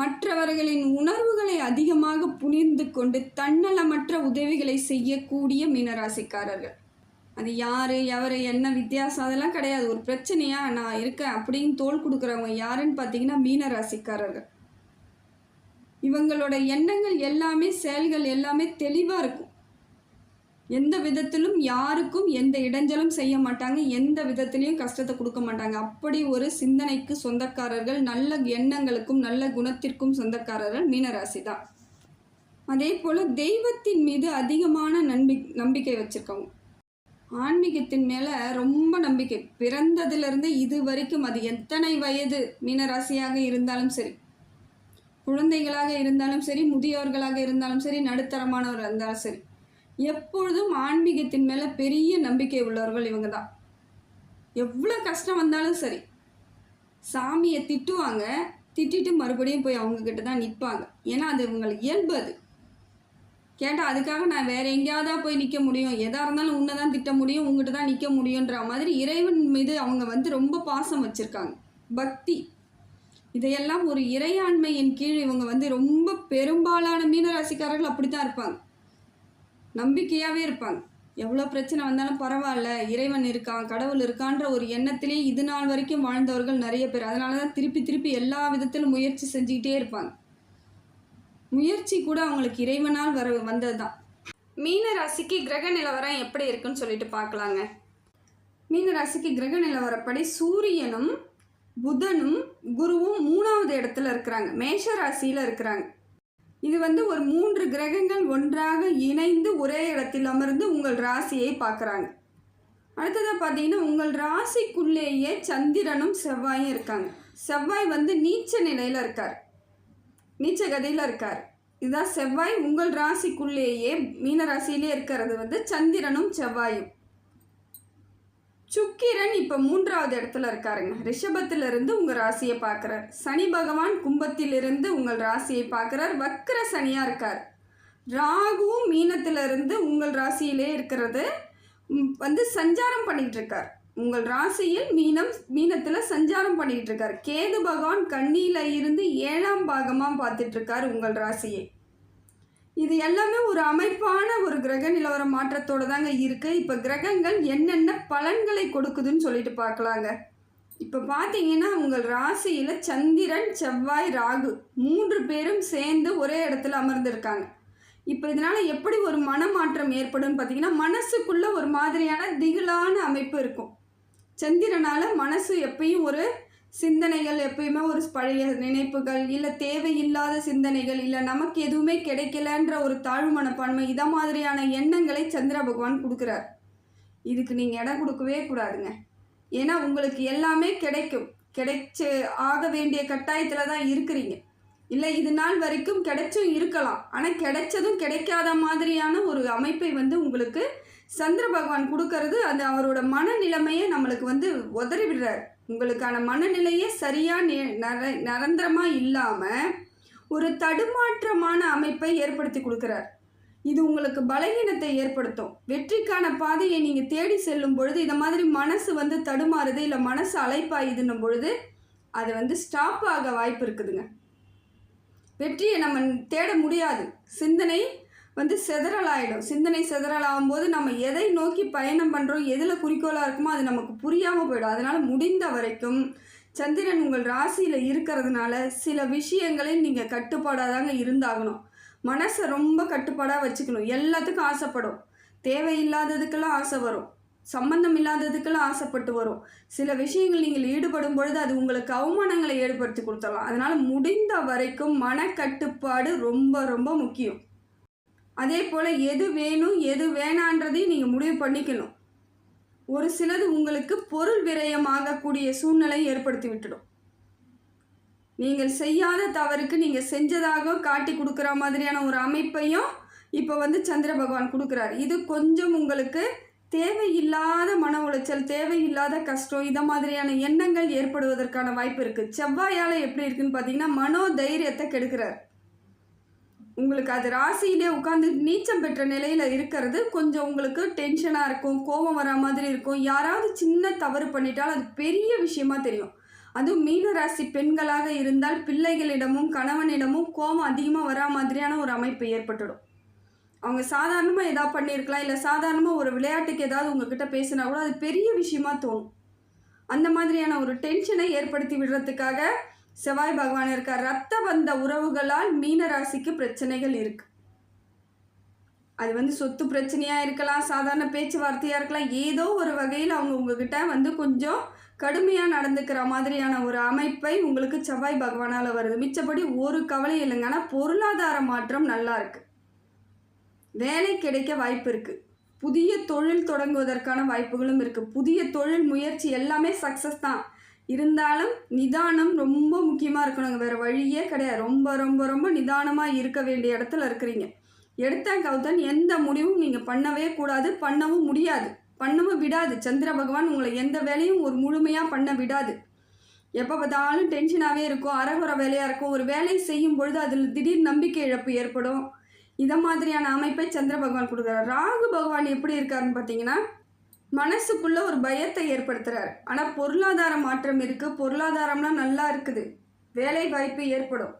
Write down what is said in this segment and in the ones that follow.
மற்றவர்களின் உணர்வுகளை அதிகமாக புரிந்து கொண்டு தன்னலமற்ற உதவிகளை செய்யக்கூடிய மீனராசிக்காரர்கள். அது யார் எவர் என்ன வித்தியாசம் அதெல்லாம் கிடையாது. ஒரு பிரச்சனையா நான் இருக்கேன் அப்படின்னு தோல் கொடுக்குறவங்க யாருன்னு பார்த்தீங்கன்னா மீனராசிக்காரர்கள். இவங்களோட எண்ணங்கள் எல்லாமே செயல்கள் எல்லாமே தெளிவாக இருக்கும். எந்த விதத்திலும் யாருக்கும் எந்த இடைஞ்சலும் செய்ய மாட்டாங்க எந்த விதத்திலையும் கஷ்டத்தை கொடுக்க மாட்டாங்க. அப்படி ஒரு சிந்தனைக்கு சொந்தக்காரர்கள் நல்ல எண்ணங்களுக்கும் நல்ல குணத்திற்கும் சொந்தக்காரர்கள் மீனராசி தான் அதே போல் தெய்வத்தின் மீது அதிகமான நம்பி நம்பிக்கை வச்சுருக்கவங்க ஆன்மீகத்தின் மேலே ரொம்ப நம்பிக்கை. பிறந்ததுலேருந்து இது வரைக்கும் அது எத்தனை வயது மீனராசியாக இருந்தாலும் சரி குழந்தைகளாக இருந்தாலும் சரி முதியோர்களாக இருந்தாலும் சரி நடுத்தரமானவர் இருந்தாலும் சரி எப்பொழுதும் ஆன்மீகத்தின் மேலே பெரிய நம்பிக்கை உள்ளவர்கள் இவங்க தான் எவ்வளோ கஷ்டம் வந்தாலும் சரி சாமியை திட்டுவாங்க திட்டிட்டு மறுபடியும் போய் அவங்கக்கிட்ட தான் நிற்பாங்க ஏன்னா அது இவங்களுக்கு இயல்பு அது. கேட்டால் அதுக்காக நான் வேறு எங்கேயாவது போய் நிற்க முடியும். எதாக இருந்தாலும் உன்னை தான் திட்ட முடியும் உங்ககிட்ட தான் நிற்க முடியுன்ற மாதிரி இறைவன் மீது அவங்க வந்து ரொம்ப பாசம் வச்சுருக்காங்க. பக்தி. இதையெல்லாம் ஒரு இறையாண்மையின் கீழ் இவங்க வந்து ரொம்ப பெரும்பாலான மீனராசிக்காரர்கள் அப்படி தான் இருப்பாங்க. நம்பிக்கையாகவே இருப்பாங்க. எவ்வளோ பிரச்சனை வந்தாலும் பரவாயில்ல இறைவன் இருக்கான் கடவுள் இருக்கான்ற ஒரு எண்ணத்திலே இது நாள் வரைக்கும் வாழ்ந்தவர்கள் நிறைய பேர். அதனால தான் திருப்பி திருப்பி எல்லா விதத்திலும் முயற்சி செஞ்சுக்கிட்டே இருப்பாங்க. முயற்சி கூட அவங்களுக்கு இறைவனால் வர வந்தது தான். மீன ராசிக்கு கிரக நிலவரம் எப்படி இருக்குன்னு சொல்லிட்டு பார்க்கலாங்க. மீன ராசிக்கு கிரக நிலவரப்படி சூரியனும் புதனும் குருவும் மூணாவது இடத்துல இருக்கிறாங்க. மேஷ ராசியில் இருக்கிறாங்க. இது வந்து ஒரு மூன்று கிரகங்கள் ஒன்றாக இணைந்து ஒரே இடத்தில் அமர்ந்து உங்கள் ராசியை பார்க்குறாங்க. அடுத்ததாக பார்த்தீங்கன்னா உங்கள் ராசிக்குள்ளேயே சந்திரனும் செவ்வாயும் இருக்காங்க. செவ்வாய் வந்து நீச்ச நிலையில் இருக்கார். நீச்ச கதையில் இருக்கார். இதுதான் செவ்வாய் உங்கள் ராசிக்குள்ளேயே மீன ராசியிலே இருக்கிறது வந்து சந்திரனும் செவ்வாயும். சுக்கிரன் இப்போ மூன்றாவது இடத்துல இருக்காருங்க. ரிஷபத்திலிருந்து உங்கள் ராசியை பார்க்குறார். சனி பகவான் கும்பத்திலிருந்து உங்கள் ராசியை பார்க்குறார். வக்கர சனியாக இருக்கார். ராகுவும் மீனத்திலிருந்து உங்கள் ராசியிலே இருக்கிறது. வந்து சஞ்சாரம் பண்ணிட்டு இருக்கார். உங்கள் ராசியில் மீனம் மீனத்தில் சஞ்சாரம் பண்ணிட்டு இருக்கார். கேது பகவான் கண்ணியில இருந்து ஏழாம் பாகமாக பார்த்துட்டு இருக்கார் உங்கள் ராசியை. இது எல்லாமே ஒரு அமைப்பான ஒரு கிரக நிலவர மாற்றத்தோடு தாங்க இருக்குது இப்போ கிரகங்கள் என்னென்ன பலன்களை கொடுக்குதுன்னு சொல்லிட்டு பார்க்கலாங்க இப்போ பார்த்தீங்கன்னா உங்கள் ராசியில் சந்திரன் செவ்வாய் ராகு மூன்று பேரும் சேர்ந்து ஒரே இடத்துல அமர்ந்திருக்காங்க. இப்போ இதனால் எப்படி ஒரு மனமாற்றம் ஏற்படும்னு பார்த்தீங்கன்னா மனசுக்குள்ளே ஒரு மாதிரியான திகிலான அமைப்பு இருக்கும். சந்திரனால் மனசு எப்பயும் ஒரு சிந்தனைகள் எப்பயுமே ஒரு பழைய நினைப்புகள் இல்லை தேவையில்லாத சிந்தனைகள் இல்லை நமக்கு எதுவுமே கிடைக்கலன்ற ஒரு தாழ்வு மனப்பான்மை இதை மாதிரியான எண்ணங்களை சந்திர பகவான் கொடுக்குறார். இதுக்கு நீங்கள் இடம் கொடுக்கவே கூடாதுங்க. ஏன்னா உங்களுக்கு எல்லாமே கிடைக்கும். கிடைச்சு ஆக வேண்டிய கட்டாயத்தில் தான் இருக்கிறீங்க. இல்லை இது நாள் வரைக்கும் கிடைச்சும் இருக்கலாம். ஆனால் கிடைச்சதும் கிடைக்காத மாதிரியான ஒரு அமைப்பை வந்து உங்களுக்கு சந்திர பகவான் கொடுக்கறது அந்த அவரோட மனநிலைமையை நம்மளுக்கு வந்து உதறி விடுறாரு. உங்களுக்கான மனநிலையே சரியாக நெ நர நிரந்தரமாக இல்லாமல் ஒரு தடுமாற்றமான அமைப்பை ஏற்படுத்தி கொடுக்குறார். இது உங்களுக்கு பலகீனத்தை ஏற்படுத்தும். வெற்றிக்கான பாதையை நீங்கள் தேடி செல்லும் பொழுது இந்த மாதிரி மனசு வந்து தடுமாறுது இல்லை மனசு அலைப்பாயுதுன்னும் பொழுது அது வந்து ஸ்டாப் ஆக வாய்ப்பு இருக்குதுங்க. வெற்றியை நம்ம தேட முடியாது. சிந்தனை வந்து சிதறலாயிடும். சிந்தனை செதறல் ஆகும்போது நம்ம எதை நோக்கி பயணம் பண்ணுறோம் எதில் குறிக்கோளாக இருக்குமோ அது நமக்கு புரியாமல் போயிடும். அதனால் முடிந்த வரைக்கும் சந்திரன் உங்கள் ராசியில் இருக்கிறதுனால சில விஷயங்களை நீங்கள் கட்டுப்பாடாக தாங்க இருந்தாகணும். மனசை ரொம்ப கட்டுப்பாடாக வச்சுக்கணும். எல்லாத்துக்கும் ஆசைப்படும். தேவையில்லாததுக்கெல்லாம் ஆசை வரும். சம்பந்தம் இல்லாததுக்கெல்லாம் ஆசைப்பட்டு வரும். சில விஷயங்கள் நீங்கள் ஈடுபடும் பொழுது அது உங்களுக்கு அவமானங்களை ஏற்படுத்தி கொடுத்துடலாம். அதனால் முடிந்த வரைக்கும் மனக்கட்டுப்பாடு ரொம்ப ரொம்ப முக்கியம். அதே போல் எது வேணும் எது வேணான்றதையும் நீங்கள் முடிவு பண்ணிக்கணும். ஒரு சிலது உங்களுக்கு பொருள் விரயமாகக்கூடிய சூழ்நிலை ஏற்படுத்தி விட்டுடும். நீங்கள் செய்யாத தவறுக்கு நீங்கள் செஞ்சதாக காட்டி கொடுக்குற மாதிரியான ஒரு அமைப்பையும் இப்போ வந்து சந்திர பகவான் கொடுக்குறாரு. இது கொஞ்சம் உங்களுக்கு தேவையில்லாத மன உளைச்சல் தேவையில்லாத கஷ்டம் இதை மாதிரியான எண்ணங்கள் ஏற்படுவதற்கான வாய்ப்பு இருக்குது செவ்வாயால் எப்படி இருக்குன்னு பார்த்தீங்கன்னா மனோ தைரியத்தை கெடுக்கிறார். உங்களுக்கு அது ராசியிலே உட்காந்து நீச்சம் பெற்ற நிலையில் இருக்கிறது. கொஞ்சம் உங்களுக்கு டென்ஷனாக இருக்கும் கோபம் வர மாதிரி இருக்கும். யாராவது சின்ன தவறு பண்ணிட்டாலும் அது பெரிய விஷயமா தெரியும். அதுவும் மீனராசி பெண்களாக இருந்தால் பிள்ளைகளிடமும் கணவனிடமும் கோபம் அதிகமாக வரா மாதிரியான ஒரு அமைப்பு ஏற்பட்டுடும். அவங்க சாதாரணமாக எதாவது பண்ணியிருக்கலாம் இல்லை சாதாரணமாக ஒரு விளையாட்டுக்கு ஏதாவது உங்ககிட்ட பேசினா கூட அது பெரிய விஷயமா தோணும். அந்த மாதிரியான ஒரு டென்ஷனை ஏற்படுத்தி விடுறதுக்காக செவ்வாய் பகவான் இருக்கார். ரத்த பந்த உறவுகளால் மீன ராசிக்கு பிரச்சனைகள் இருக்கு. அது வந்து சொத்து பிரச்சனையாக இருக்கலாம் சாதாரண பேச்சுவார்த்தையாக இருக்கலாம் ஏதோ ஒரு வகையில் அவங்க உங்ககிட்ட வந்து கொஞ்சம் கடுமையாக நடந்துக்கிற மாதிரியான ஒரு அமைப்பை உங்களுக்கு செவ்வாய் பகவானால் வருது. மிச்சப்படி ஒரு கவலை இல்லைங்க. ஆனால் பொருளாதார மாற்றம் நல்லா இருக்கு. வேலை கிடைக்க வாய்ப்பு இருக்குது புதிய தொழில் தொடங்குவதற்கான வாய்ப்புகளும் இருக்குது புதிய தொழில் முயற்சி எல்லாமே சக்ஸஸ் தான். இருந்தாலும் நிதானம் ரொம்ப முக்கியமாக இருக்கணுங்க. வேறு வழியே கிடையாது. ரொம்ப ரொம்ப ரொம்ப நிதானமாக இருக்க வேண்டிய இடத்துல இருக்கிறீங்க. எடுத்த கௌதன் எந்த முடிவும் நீங்கள் பண்ணவே கூடாது. பண்ணவும் முடியாது. பண்ணவும் விடாது. சந்திர பகவான் உங்களை எந்த வேலையும் ஒரு முழுமையாக பண்ண விடாது. எப்போ பார்த்தாலும் டென்ஷனாகவே இருக்கும். அறகுற வேலையாக இருக்கும். ஒரு வேலையை செய்யும் பொழுது அதில் திடீர் நம்பிக்கை இழப்பு ஏற்படும். இதை மாதிரியான அமைப்பை சந்திர பகவான் கொடுக்குறார். ராகு பகவான் எப்படி இருக்காருன்னு பார்த்தீங்கன்னா மனசுக்குள்ளே ஒரு பயத்தை ஏற்படுத்துகிறார் ஆனால் பொருளாதார மாற்றம் இருக்குது பொருளாதாரம்லாம் நல்லா இருக்குது. வேலை வாய்ப்பு ஏற்படும்.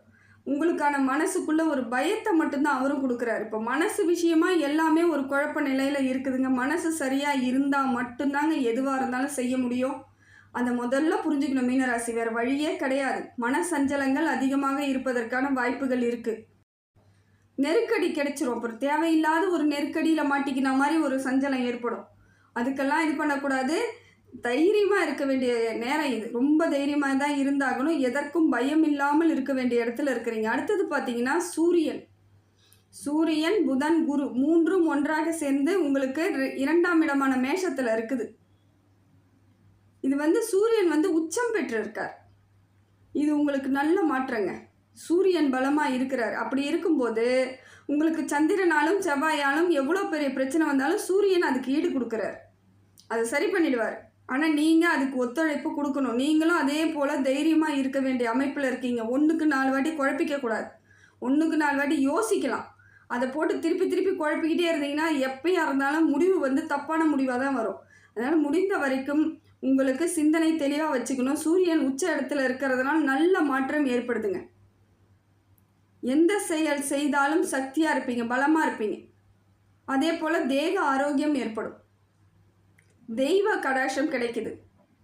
உங்களுக்கான மனசுக்குள்ள ஒரு பயத்தை மட்டும்தான் அவரும் கொடுக்குறாரு. இப்போ மனசு விஷயமா எல்லாமே ஒரு குழப்ப நிலையில் இருக்குதுங்க. மனசு சரியாக இருந்தால் மட்டும்தாங்க எதுவாக இருந்தாலும் செய்ய முடியும். அந்த முதல்ல புரிஞ்சுக்கணும். மீனராசி வேறு வழியே கிடையாது. மன சஞ்சலங்கள் அதிகமாக இருப்பதற்கான வாய்ப்புகள் இருக்குது நெருக்கடி கிடைச்சிரும். அப்புறம் தேவையில்லாத ஒரு நெருக்கடியில் மாட்டிக்கின மாதிரி ஒரு சஞ்சலம் ஏற்படும். அதுக்கெல்லாம் இது பண்ணக்கூடாது. தைரியமாக இருக்க வேண்டிய நேரம் இது. ரொம்ப தைரியமாக தான் இருந்தாகணும். எதற்கும் பயம் இல்லாமல் இருக்க வேண்டிய இடத்துல இருக்கிறீங்க. அடுத்தது பார்த்தீங்கன்னா சூரியன். சூரியன் புதன் குரு மூன்றும் ஒன்றாக சேர்ந்து உங்களுக்கு ரெ- இரண்டாம் இடமான மேஷத்தில் இருக்குது. இது வந்து சூரியன் வந்து உச்சம் பெற்றிருக்கார். இது உங்களுக்கு நல்ல மாற்றங்க. சூரியன் பலமாக இருக்கிறார். அப்படி இருக்கும்போது உங்களுக்கு சந்திரனாலும் செவ்வாயாலும் எவ்வளோ பெரிய பிரச்சனை வந்தாலும் சூரியன் அதுக்கு ஈடு கொடுக்குறார். அதை சரி பண்ணிடுவார். ஆனால் நீங்கள் அதுக்கு ஒத்துழைப்பு கொடுக்கணும். நீங்களும் அதே போல் தைரியமாக இருக்க வேண்டிய அமைப்பில் இருக்கீங்க. ஒன்றுக்கு நாலு வாட்டி குழப்பிக்க கூடாது. ஒன்றுக்கு நாலு வாட்டி யோசிக்கலாம். அதை போட்டு திருப்பி திருப்பி குழப்பிக்கிட்டே இருந்தீங்கன்னா எப்பயா இருந்தாலும் முடிவு வந்து தப்பான முடிவாக தான் வரும். அதனால் முடிந்த வரைக்கும் உங்களுக்கு சிந்தனை தெளிவாக வச்சுக்கணும். சூரியன் உச்ச இடத்துல இருக்கிறதுனால நல்ல மாற்றம் ஏற்படுதுங்க. எந்த செயல் செய்தாலும் சக்தியாக இருப்பீங்க. பலமாக இருப்பீங்க. அதே போல் தேக ஆரோக்கியம் ஏற்படும். தெய்வ கடாட்சம் கிடைக்குது.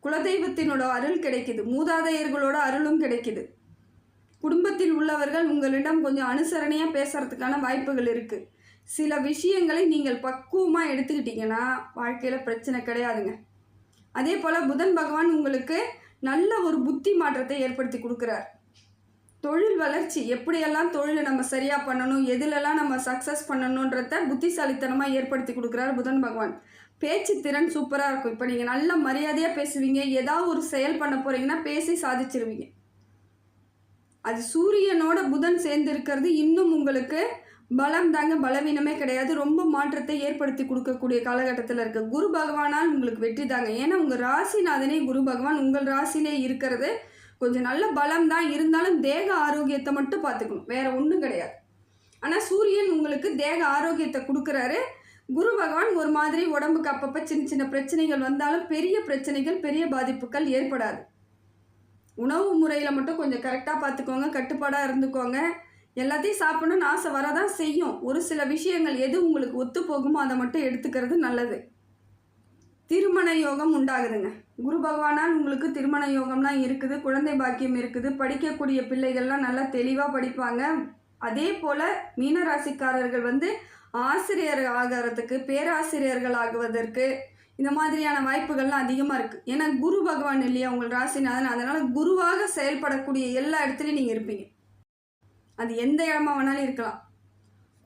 குலதெய்வத்தினோட அருள் கிடைக்குது. மூதாதையர்களோட அருளும் கிடைக்குது. குடும்பத்தில் உள்ளவர்கள் உங்களிடம் கொஞ்சம் அனுசரணையாக பேசுறதுக்கான வாய்ப்புகள் இருக்குது சில விஷயங்களை நீங்கள் பக்குவமாக எடுத்துக்கிட்டீங்கன்னா வாழ்க்கையில் பிரச்சனை கிடையாதுங்க. அதே போல் புதன் பகவான் உங்களுக்கு நல்ல ஒரு புத்தி மாற்றத்தை ஏற்படுத்தி கொடுக்குறார். தொழில் வளர்ச்சி எப்படியெல்லாம் தொழிலை நம்ம சரியாக பண்ணணும் எதுலெல்லாம் நம்ம சக்ஸஸ் பண்ணணுன்றத புத்திசாலித்தனமாக ஏற்படுத்தி கொடுக்குறாரு புதன் பகவான். பேச்சு திறன் சூப்பராக இருக்கும். இப்போ நீங்கள் நல்ல மரியாதையாக பேசுவீங்க. ஏதாவது ஒரு செயல் பண்ண போகிறீங்கன்னா பேசி சாதிச்சிருவீங்க. அது சூரியனோட புதன் சேர்ந்து இருக்கிறது இன்னும் உங்களுக்கு பலம் தாங்க பலவீனமே கிடையாது. ரொம்ப மாற்றத்தை ஏற்படுத்தி கொடுக்கக்கூடிய காலகட்டத்தில் இருக்கு குரு பகவானால் உங்களுக்கு வெற்றி தாங்க. ஏன்னா உங்கள் ராசிநாதனே குரு பகவான். உங்கள் ராசிலே இருக்கிறது கொஞ்சம் நல்ல பலம் தான். இருந்தாலும் தேக ஆரோக்கியத்தை மட்டும் பார்த்துக்கணும். வேறு ஒன்றும் கிடையாது. ஆனால் சூரியன் உங்களுக்கு தேக ஆரோக்கியத்தை கொடுக்குறாரு. குரு பகவான் ஒரு மாதிரி உடம்புக்கு அப்பப்போ சின்ன சின்ன பிரச்சனைகள் வந்தாலும் பெரிய பிரச்சனைகள் பெரிய பாதிப்புகள் ஏற்படாது. உணவு முறையில் மட்டும் கொஞ்சம் கரெக்டாக பார்த்துக்கோங்க கட்டுப்பாடாக இருந்துக்கோங்க. எல்லாத்தையும் சாப்பிடணும்னு ஆசை வரதான் செய்யும். ஒரு சில விஷயங்கள் எது உங்களுக்கு ஒத்து போகுமோ அதை மட்டும் எடுத்துக்கிறது நல்லது. திருமண யோகம் உண்டாகுதுங்க. குரு பகவானால் உங்களுக்கு திருமண யோகம்லாம் இருக்குது குழந்தை பாக்கியம் இருக்குது படிக்கக்கூடிய பிள்ளைகள்லாம் நல்லா தெளிவாக படிப்பாங்க. அதே போல் மீனராசிக்காரர்கள் வந்து ஆசிரியர் ஆகிறதுக்கு பேராசிரியர்கள் ஆகுவதற்கு இந்த மாதிரியான வாய்ப்புகள்லாம் அதிகமாக இருக்குது ஏன்னா குரு பகவான் இல்லையா உங்கள் ராசிநாதன்? அதனால் குருவாக செயல்படக்கூடிய எல்லா இடத்துலையும் நீங்கள் இருப்பீங்க. அது எந்த இடமா வேணாலும் இருக்கலாம்.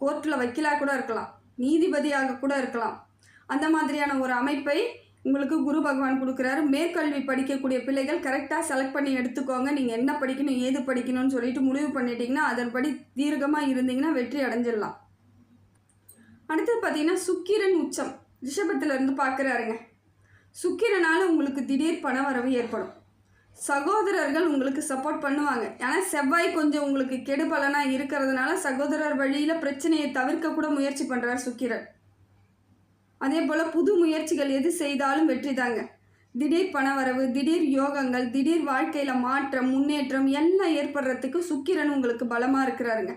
கோர்ட்டில் வக்கீலாக கூட இருக்கலாம். நீதிபதியாக கூட இருக்கலாம். அந்த மாதிரியான ஒரு அமைப்பை உங்களுக்கு குரு பகவான் கொடுக்குறாரு. மேற்கல்வி படிக்கக்கூடிய பிள்ளைகள் கரெக்டாக செலக்ட் பண்ணி எடுத்துக்கோங்க. நீங்கள் என்ன படிக்கணும் ஏது படிக்கணும்னு சொல்லிட்டு முடிவு பண்ணிட்டீங்கன்னா அதன்படி தீர்க்கமாக இருந்தீங்கன்னா வெற்றி அடைஞ்சிடலாம். அடுத்தது பார்த்தீங்கன்னா சுக்கிரன் உச்சம். ரிஷபத்துல இருந்து பார்க்குறாருங்க. சுக்கிரனால் உங்களுக்கு திடீர் பண வரவு ஏற்படும். சகோதரர்கள் உங்களுக்கு சப்போர்ட் பண்ணுவாங்க. ஏன்னா செவ்வாய் கொஞ்சம் உங்களுக்கு கெடுபலனாக இருக்கிறதுனால சகோதரர் வழியில் பிரச்சனையை தவிர்க்க கூட முயற்சி பண்ணுறார் சுக்கிரன். அதே போல் புது முயற்சிகள் எது செய்தாலும் வெற்றி தாங்க. திடீர் பணவரவு திடீர் யோகங்கள் திடீர் வாழ்க்கையில் மாற்றம் முன்னேற்றம் எல்லாம் ஏற்படுறதுக்கு சுக்கிரன் உங்களுக்கு பலமாக இருக்கிறாருங்க.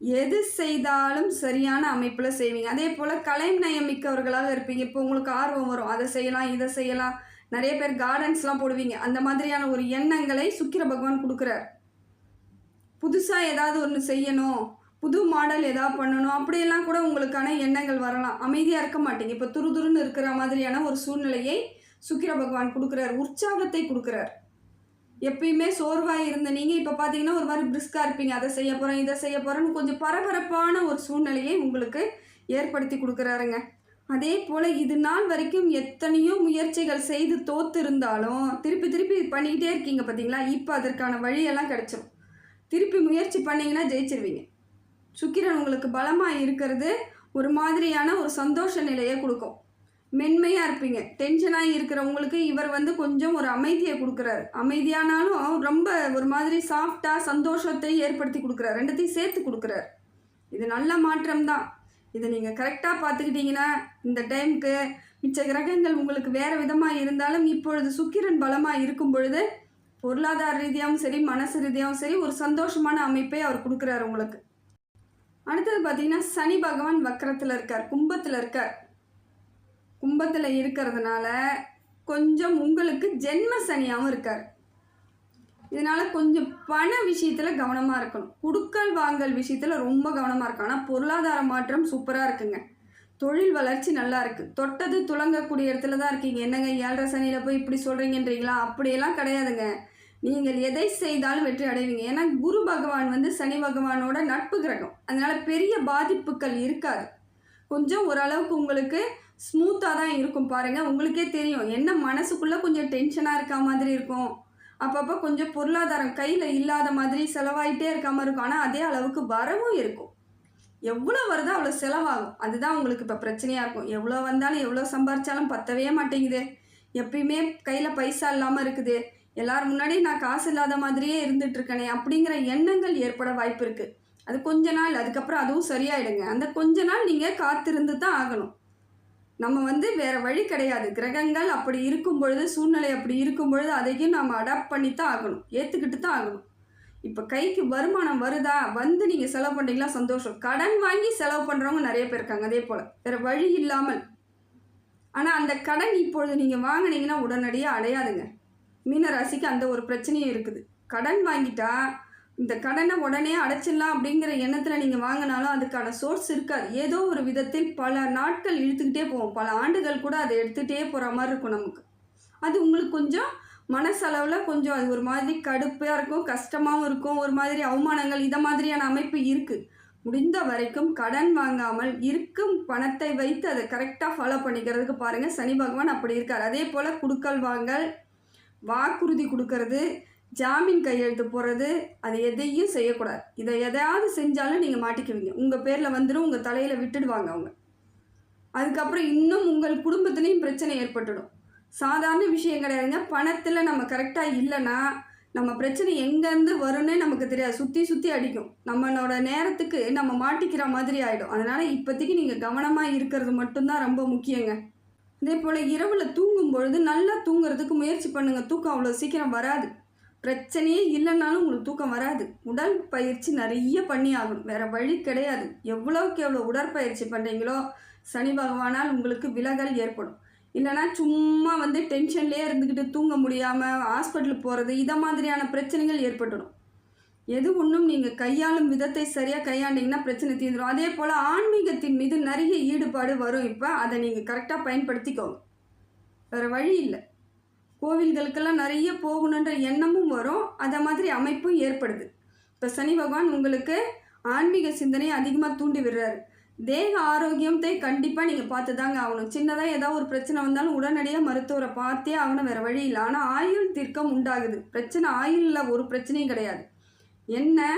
எது செய்தாலும் சரியான அமைப்பில் செய்வீங்க. அதே போல் கலை நயம் மிக்கவர்களாக இருப்பீங்க. இப்போ உங்களுக்கு ஆர்வம் வரும். அதை செய்யலாம் இதை செய்யலாம். நிறைய பேர் கார்டன்ஸ்லாம் போடுவீங்க. அந்த மாதிரியான ஒரு எண்ணங்களை சுக்கிர பகவான் கொடுக்குறார். புதுசாக ஏதாவது ஒன்று செய்யணும் புது மாடல் ஏதாவது பண்ணணும் அப்படியெல்லாம் கூட உங்களுக்கான எண்ணங்கள் வரலாம். அமைதியாக இருக்க மாட்டீங்க. இப்போ துருதுருன்னு இருக்கிற மாதிரியான ஒரு சூழ்நிலையை சுக்கிர பகவான் கொடுக்குறார். உற்சாகத்தை கொடுக்குறார். எப்பயுமே சோர்வாக இருந்த நீங்கள் இப்போ பார்த்தீங்கன்னா ஒரு மாதிரி பிரிஸ்காக இருப்பீங்க. அதை செய்ய போகிறேன் இதை செய்ய போகிறேன்னு கொஞ்சம் பரபரப்பான ஒரு சூழ்நிலையை உங்களுக்கு ஏற்படுத்தி கொடுக்குறாருங்க. அதே போல் இது நாள் வரைக்கும் எத்தனையோ முயற்சிகள் செய்து தோத்து இருந்தாலும் திருப்பி திருப்பி பண்ணிக்கிட்டே இருக்கீங்க பார்த்தீங்களா இப்போ அதற்கான வழியெல்லாம் கிடச்சிரும். திருப்பி முயற்சி பண்ணிங்கன்னா ஜெயிச்சிருவீங்க. சுக்கிரன் உங்களுக்கு பலமாக இருக்கிறது ஒரு மாதிரியான ஒரு சந்தோஷ நிலையை கொடுக்கும். மென்மையாக இருப்பீங்க. டென்ஷனாக இருக்கிறவங்களுக்கு இவர் வந்து கொஞ்சம் ஒரு அமைதியை கொடுக்குறாரு. அமைதியானாலும் ரொம்ப ஒரு மாதிரி சாஃப்டாக சந்தோஷத்தை ஏற்படுத்தி கொடுக்குறாரு. ரெண்டத்தையும் சேர்த்து கொடுக்குறாரு. இது நல்ல மாற்றம் தான். இதை நீங்கள் கரெக்டாக பார்த்துக்கிட்டிங்கன்னா இந்த டைமுக்கு மிச்ச கிரகங்கள் உங்களுக்கு வேறு விதமாக இருந்தாலும் இப்பொழுது சுக்கிரன் பலமாக இருக்கும் பொழுது பொருளாதார ரீதியாகவும் சரி மனசு ரீதியாகவும் சரி ஒரு சந்தோஷமான அமைப்பை அவர் கொடுக்குறாரு உங்களுக்கு. அடுத்தது பார்த்தீங்கன்னா சனி பகவான் வக்கரத்தில் இருக்கார் கும்பத்தில் இருக்கார். கும்பத்தில் இருக்கிறதுனால கொஞ்சம் உங்களுக்கு ஜென்ம சனியாகவும் இருக்கார். இதனால் கொஞ்சம் பண விஷயத்தில் கவனமாக இருக்கணும். குடுக்கல் வாங்கல் விஷயத்தில் ரொம்ப கவனமாக இருக்கும் ஆனால் பொருளாதார மாற்றம் சூப்பராக இருக்குங்க. தொழில் வளர்ச்சி நல்லா இருக்குது தொட்டது துளங்கக்கூடிய இடத்துல தான் இருக்கீங்க. என்னங்க ஏழரை சனியில் போய் இப்படி சொல்கிறீங்கன்றீங்களா அப்படியெல்லாம் கிடையாதுங்க. நீங்கள் எதை செய்தாலும் வெற்றி அடைவீங்க. ஏன்னா குரு பகவான் வந்து சனி பகவானோட நட்பு கிரகம். அதனால் பெரிய பாதிப்புகள் இருக்காது. கொஞ்சம் ஓரளவுக்கு உங்களுக்கு ஸ்மூத்தாக தான் இருக்கும் பாருங்கள் உங்களுக்கே தெரியும். என்ன மனசுக்குள்ளே கொஞ்சம் டென்ஷனாக இருக்க மாதிரி இருக்கும். அப்பப்போ கொஞ்சம் பொருளாதாரம் கையில் இல்லாத மாதிரி செலவாயிட்டே இருக்க மாதிரி இருக்கும். ஆனால் அதே அளவுக்கு வரவும் இருக்கும். எவ்வளோ வருதோ அவ்வளோ செலவாகும். அதுதான் உங்களுக்கு இப்போ பிரச்சனையாக இருக்கும். எவ்வளோ வந்தாலும் எவ்வளோ சம்பாரிச்சாலும் பத்தவே மாட்டேங்குது. எப்பயுமே கையில் பைசா இல்லாமல் இருக்குது. எல்லார் முன்னாடி நான் காசு இல்லாத மாதிரியே இருந்துட்டு இருக்கனே அப்படிங்கிற எண்ணங்கள் ஏற்பட வாய்ப்பு இருக்குது அது கொஞ்ச நாள் அதுக்கப்புறம் அதுவும் சரியாயிடுங்க. அந்த கொஞ்ச நாள் நீங்கள் காத்திருந்து தான் ஆகணும். நம்ம வந்து வேறு வழி கிடையாது. கிரகங்கள் அப்படி இருக்கும் பொழுது சூழ்நிலை அப்படி இருக்கும் பொழுது அதையும் நம்ம அடாப்ட் பண்ணி தான் ஆகணும். ஏற்றுக்கிட்டு தான் ஆகணும். இப்போ கைக்கு வருமானம் வருதா? வந்து நீங்கள் செலவு பண்ணுறீங்களா சந்தோஷம். கடன் வாங்கி செலவு பண்ணுறவங்க நிறைய பேர் இருக்காங்க அதே போல். வேறு வழி இல்லாமல். ஆனால் அந்த கடன் இப்பொழுது நீங்கள் வாங்கினீங்கன்னா உடனடியாக அடையாதுங்க. மீனராசிக்கு அந்த ஒரு பிரச்சனையும் இருக்குது. கடன் வாங்கிட்டா இந்த கடனை உடனே அடைச்சிடலாம் அப்படிங்கிற எண்ணத்தில் நீங்கள் வாங்கினாலும் அதுக்கான சோர்ஸ் இருக்காது. ஏதோ ஒரு விதத்தில் பல நாட்கள் இழுத்துக்கிட்டே போவோம் பல ஆண்டுகள் கூட அதை எடுத்துகிட்டே போகிற மாதிரி இருக்கும் நமக்கு. அது உங்களுக்கு கொஞ்சம் மனசளவில் கொஞ்சம் அது ஒரு மாதிரி கடுப்பாக இருக்கும் கஷ்டமாகவும் இருக்கும் ஒரு மாதிரி அவமானங்கள் இதை மாதிரியான அமைப்பு இருக்குது முடிந்த வரைக்கும் கடன் வாங்காமல் இருக்கும் பணத்தை வைத்து அதை கரெக்டாக ஃபாலோ பண்ணிக்கிறதுக்கு பாருங்கள் சனி பகவான் அப்படி இருக்கார். அதே போல் குடுக்கல் வாங்கல் வாக்குறுதி கொடுக்கறது ஜாமீன் கையெழுத்து போடுறது அது எதையும் செய்யக்கூடாது. இதை எதையாவது செஞ்சாலும் நீங்கள் மாட்டிக்குவீங்க. உங்கள் பேரில் வந்துடும் உங்கள் தலையில் விட்டுடுவாங்க அவங்க. அதுக்கப்புறம் இன்னும் உங்கள் குடும்பத்துலேயும் பிரச்சனை ஏற்பட்டுடும். சாதாரண விஷயம் கிடையாதுங்க. பணத்தில் நம்ம கரெக்டாக இல்லைன்னா நம்ம பிரச்சனை எங்கேருந்து வரும்னே நமக்கு தெரியாது. சுற்றி சுற்றி அடிக்கும். நம்மளோட நேரத்துக்கு நம்ம மாட்டிக்கிற மாதிரி ஆகிடும் அதனால் இப்போதைக்கு நீங்கள் கவனமாக இருக்கிறது மட்டும்தான் ரொம்ப முக்கியங்க. இதே போல் இரவில் தூங்கும் பொழுது நல்லா தூங்குறதுக்கு முயற்சி பண்ணுங்கள் தூக்கம் அவ்வளோ சீக்கிரம் வராது. பிரச்சனையே இல்லைனாலும் உங்களுக்கு தூக்கம் வராது. உடல் பயிற்சி நிறைய பண்ணி ஆகணும். வேறு வழி கிடையாது. எவ்வளோக்கு எவ்வளோ உடற்பயிற்சி பண்ணுறீங்களோ சனி பகவானால் உங்களுக்கு விலகல் ஏற்படும். இல்லைனா சும்மா வந்து டென்ஷன்லேயே இருந்துக்கிட்டு தூங்க முடியாமல் ஹாஸ்பிட்டலுக்கு போகிறது இதை மாதிரியான பிரச்சனைகள் ஏற்பட்டுடும். எது ஒன்றும் நீங்கள் கையாளும் விதத்தை சரியாக கையாண்டிங்கன்னா பிரச்சனை தீர்ந்துடும் அதே போல் ஆன்மீகத்தின் மீது நிறைய ஈடுபாடு வரும். இப்போ அதை நீங்கள் கரெக்டாக பயன்படுத்திக்கோங்க. வேறு வழி இல்லை. கோவில்களுக்கெல்லாம் நிறைய போகணுன்ற எண்ணமும் வரும். அதை மாதிரி அமைப்பும் ஏற்படுது. இப்போ சனி பகவான் உங்களுக்கு ஆன்மீக சிந்தனையை அதிகமாக தூண்டி விடுறாரு. தேக ஆரோக்கியத்தை கண்டிப்பாக நீங்கள் பார்த்து தாங்க ஆகணும். சின்னதாக ஏதாவது ஒரு பிரச்சனை வந்தாலும் உடனடியாக மருத்துவரை பார்த்தே ஆகணும் வேறு வழி இல்லை. ஆனால் ஆயுள் தீர்க்கம் உண்டாகுது. பிரச்சனை ஆயுளில் ஒரு பிரச்சனையும் கிடையாது. என்ன?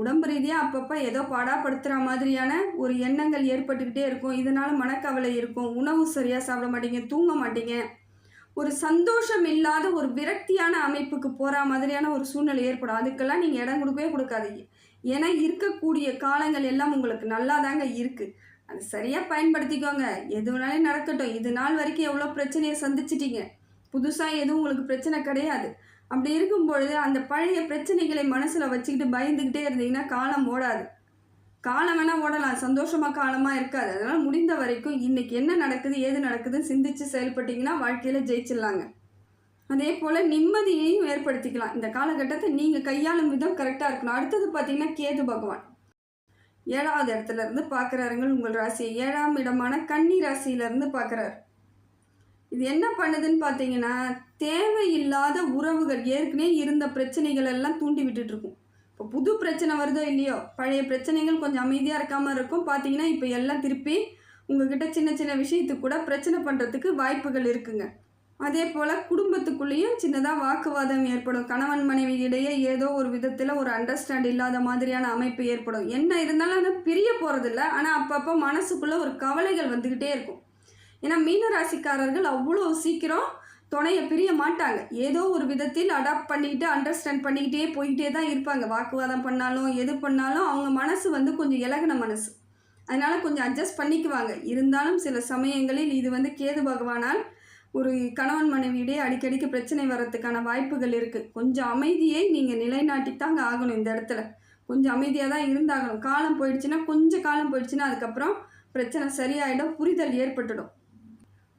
உடம்பு ரீதியாக அப்பப்போ ஏதோ பாடாப்படுத்துகிற மாதிரியான ஒரு எண்ணங்கள் ஏற்பட்டுக்கிட்டே இருக்கும். இதனால் மனக்கவலை இருக்கும். உணவு சரியாக சாப்பிட மாட்டீங்க தூங்க மாட்டீங்க. ஒரு சந்தோஷம் இல்லாத ஒரு விரக்தியான அமைப்புக்கு போகிற மாதிரியான ஒரு சூழ்நிலை ஏற்படும். அதுக்கெல்லாம் நீங்கள் இடம் கொடுக்கவே கொடுக்காதீங்க. ஏன்னா இருக்கக்கூடிய காலங்கள் எல்லாம் உங்களுக்கு நல்லா தாங்க இருக்குது அது சரியாக பயன்படுத்திக்கோங்க. எது வேணாலும் நடக்கட்டும். இது நாள் வரைக்கும் எவ்வளோ பிரச்சனையை சந்திச்சிட்டீங்க. புதுசாக எதுவும் உங்களுக்கு பிரச்சனை கிடையாது. அப்படி இருக்கும் பொழுது அந்த பழைய பிரச்சனைகளை மனசில் வச்சுக்கிட்டு பயந்துக்கிட்டே இருந்தீங்கன்னா காலம் ஓடாது. காலம் வேணால் ஓடலாம். சந்தோஷமாக காலமாக இருக்காது. அதனால் முடிந்த வரைக்கும் இன்றைக்கி என்ன நடக்குது ஏது நடக்குதுன்னு சிந்திச்சு செயல்பட்டிங்கன்னா வாழ்க்கையில் ஜெயிச்சிடலாங்க. அதே போல் நிம்மதியையும் ஏற்படுத்திக்கலாம். இந்த காலகட்டத்தை நீங்கள் கையாளும் விதம் கரெக்டாக இருக்கணும். அடுத்தது பார்த்தீங்கன்னா கேது பகவான். ஏழாவது இடத்துல இருந்து பார்க்குறாருங்க உங்கள் ராசியை ஏழாம் இடமான கன்னி ராசியிலேருந்து பார்க்குறாரு. இது என்ன பண்ணுதுன்னு பார்த்தீங்கன்னா தேவையில்லாத உறவுகள் ஏற்கனவே இருந்த பிரச்சனைகள் எல்லாம் தூண்டி விட்டுட்டு இருக்கும். இப்போ புது பிரச்சனை வருதோ இல்லையோ பழைய பிரச்சனைகள் கொஞ்சம் அமைதியாக இருக்காமல் இருக்கும். பார்த்தீங்கன்னா இப்போ எல்லாம் திருப்பி உங்ககிட்ட சின்ன சின்ன விஷயத்துக்கு கூட பிரச்சனை பண்ணுறதுக்கு வாய்ப்புகள் இருக்குங்க. அதே போல் குடும்பத்துக்குள்ளேயும் சின்னதாக வாக்குவாதம் ஏற்படும். கணவன் மனைவி இடையே ஏதோ ஒரு விதத்தில் ஒரு அண்டர்ஸ்டாண்ட் இல்லாத மாதிரியான அமைப்பு ஏற்படும். என்ன இருந்தாலும் அது பிரிய போகிறதில்ல ஆனால் அப்பப்போ மனசுக்குள்ளே ஒரு கவலைகள் வந்துக்கிட்டே இருக்கும். ஏன்னா மீன ராசிக்காரர்கள் அவ்வளோ சீக்கிரம் துணையை பிரிய மாட்டாங்க. ஏதோ ஒரு விதத்தில் அடாப்ட் பண்ணிக்கிட்டு அண்டர்ஸ்டாண்ட் பண்ணிக்கிட்டே போய்கிட்டே தான் இருப்பாங்க. வாக்குவாதம் பண்ணாலும் எது பண்ணாலும் அவங்க மனசு வந்து கொஞ்சம் இலகின மனசு. அதனால் கொஞ்சம் அட்ஜஸ்ட் பண்ணிக்குவாங்க. இருந்தாலும் சில சமயங்களில் இது வந்து கேது பகவானால் ஒரு கணவன் மனைவியிடையே அடிக்கடிக்கு பிரச்சனை வர்றதுக்கான வாய்ப்புகள் இருக்குது கொஞ்சம் அமைதியை நீங்கள் நிலைநாட்டித்தாங்க ஆகணும் இந்த இடத்துல. கொஞ்சம் அமைதியாக தான் இருந்தாகணும். காலம் போயிடுச்சுன்னா கொஞ்சம் காலம் போயிடுச்சுன்னா அதுக்கப்புறம் பிரச்சனை சரியாயிடும் புரிதல் ஏற்பட்டுடும்.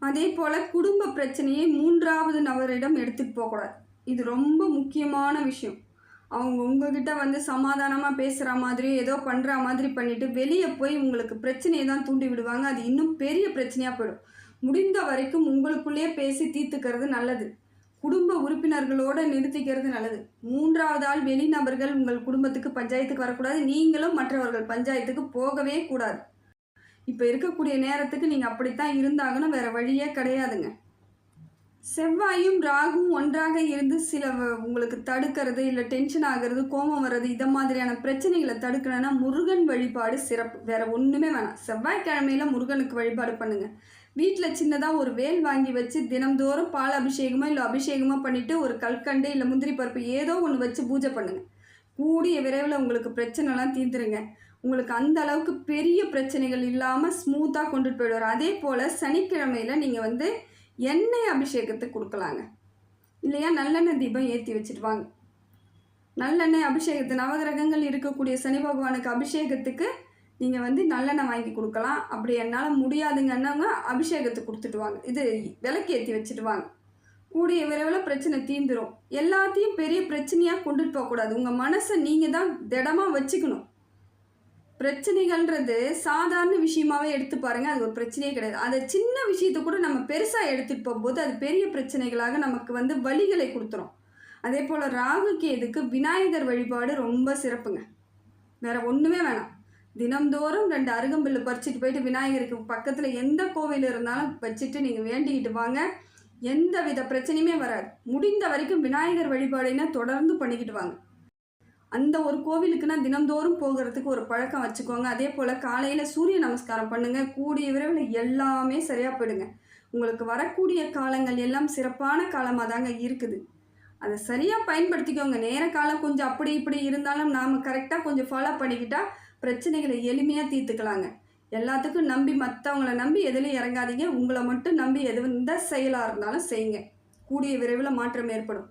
அதே போல் குடும்ப பிரச்சனையை மூன்றாவது நபரிடம் எடுத்துகிட்டு போகக்கூடாது இது ரொம்ப முக்கியமான விஷயம். அவங்க உங்ககிட்ட வந்து சமாதானமாக பேசுகிற மாதிரி ஏதோ பண்ணுற மாதிரி பண்ணிவிட்டு வெளியே போய் உங்களுக்கு பிரச்சனையை தான் தூண்டி விடுவாங்க. அது இன்னும் பெரிய பிரச்சனையாக போயிடும். முடிந்த வரைக்கும் உங்களுக்குள்ளேயே பேசி தீர்த்துக்கிறது நல்லது. குடும்ப உறுப்பினர்களோடு நிறுத்திக்கிறது நல்லது. மூன்றாவது ஆள் வெளிநபர்கள் உங்கள் குடும்பத்துக்கு பஞ்சாயத்துக்கு வரக்கூடாது. நீங்களும் மற்றவர்கள் பஞ்சாயத்துக்கு போகவே கூடாது. இப்போ இருக்கக்கூடிய நேரத்துக்கு நீங்கள் அப்படித்தான் இருந்தாங்கன்னு வேறு வழியே கிடையாதுங்க. செவ்வாயும் ராகும் ஒன்றாக இருந்து சில உங்களுக்கு தடுக்கிறது இல்லை டென்ஷன் ஆகிறது கோபம் வர்றது இதை மாதிரியான பிரச்சனைகளை தடுக்கணும்னா முருகன் வழிபாடு சிறப்பு. வேற ஒன்றுமே வேணாம். செவ்வாய்க்கிழமையில முருகனுக்கு வழிபாடு பண்ணுங்க. வீட்டில் சின்னதாக ஒரு வேல் வாங்கி வச்சு தினம்தோறும் பால் அபிஷேகமோ இல்லை அபிஷேகமோ பண்ணிவிட்டு ஒரு கல்கண்டு இல்லை முந்திரி பருப்பு ஏதோ ஒன்று வச்சு பூஜை பண்ணுங்கள் கூடிய விரைவில் உங்களுக்கு பிரச்சனைலாம் தீர்ந்துருங்க உங்களுக்கு அந்த அளவுக்கு பெரிய பிரச்சனைகள் இல்லாமல் ஸ்மூத்தாக கொண்டுட்டு போயிடுவார். அதே போல் சனிக்கிழமையில் நீங்கள் வந்து எண்ணெய் அபிஷேகத்துக்கு கொடுக்கலாங்க. இல்லையா? நல்லெண்ணெய் தீபம் ஏற்றி வச்சுட்டு வாங்க நல்லெண்ணெய் அபிஷேகத்து நவகிரகங்கள் இருக்கக்கூடிய சனி பகவானுக்கு அபிஷேகத்துக்கு நீங்கள் வந்து நல்லெண்ணெய் வாங்கி கொடுக்கலாம். அப்படி என்னால் முடியாதுங்கன்னவங்க அபிஷேகத்தை கொடுத்துட்டு வாங்க இது விளக்கு ஏற்றி வச்சுட்டு வாங்க கூடிய விரைவில் பிரச்சனை தீந்துடும் எல்லாத்தையும் பெரிய பிரச்சனையாக கொண்டுட்டு போகக்கூடாது. உங்கள் மனசை நீங்கள் தான் திடமாக வச்சுக்கணும். பிரச்சனைகள்ன்றது சாதாரண விஷயமாவே எடுத்து பாருங்க அது ஒரு பிரச்சனையே கிடையாது. அதை சின்ன விஷயத்தை கூட நம்ம பெருசாக எடுத்துகிட்டு போகும்போது அது பெரிய பிரச்சனைகளாக நமக்கு வந்து வழிகளை கொடுத்துரும். அதே போல் ராகு கேதுக்கு விநாயகர் வழிபாடு ரொம்ப சிறப்புங்க. வேற ஒன்றுமே வேணாம். தினம்தோறும் ரெண்டு அருகம்பில்லு பறிச்சுட்டு போயிட்டு விநாயகருக்கு பக்கத்தில் எந்த கோவில் இருந்தாலும் வச்சுட்டு நீங்கள் வேண்டிக்கிட்டு வாங்க. எந்த வித பிரச்சனையுமே வராது. முடிந்த வரைக்கும் விநாயகர் வழிபாடுனா தொடர்ந்து பண்ணிக்கிட்டு வாங்க. அந்த ஒரு கோவிலுக்குன்னா தினந்தோறும் போகிறதுக்கு ஒரு பழக்கம் வச்சுக்கோங்க. அதே போல் காலையில் சூரிய நமஸ்காரம் பண்ணுங்கள் கூடிய விரைவில் எல்லாமே சரியாக போயிடுங்க. உங்களுக்கு வரக்கூடிய காலங்கள் எல்லாம் சிறப்பான காலமாக தாங்க இருக்குது. அதை சரியாக பயன்படுத்திக்கோங்க. நேர காலம் கொஞ்சம் அப்படி இப்படி இருந்தாலும் நாம் கரெக்டாக கொஞ்சம் ஃபாலோ பண்ணிக்கிட்டால் பிரச்சனைகளை எளிமையாக தீர்த்துக்கலாங்க. எல்லாத்துக்கும் நம்பி மற்றவங்கள நம்பி எதுலையும் இறங்காதீங்க. உங்களை மட்டும் நம்பி எது எந்த செயலாக இருந்தாலும் செய்யுங்க. கூடிய விரைவில் மாற்றம் ஏற்படும்.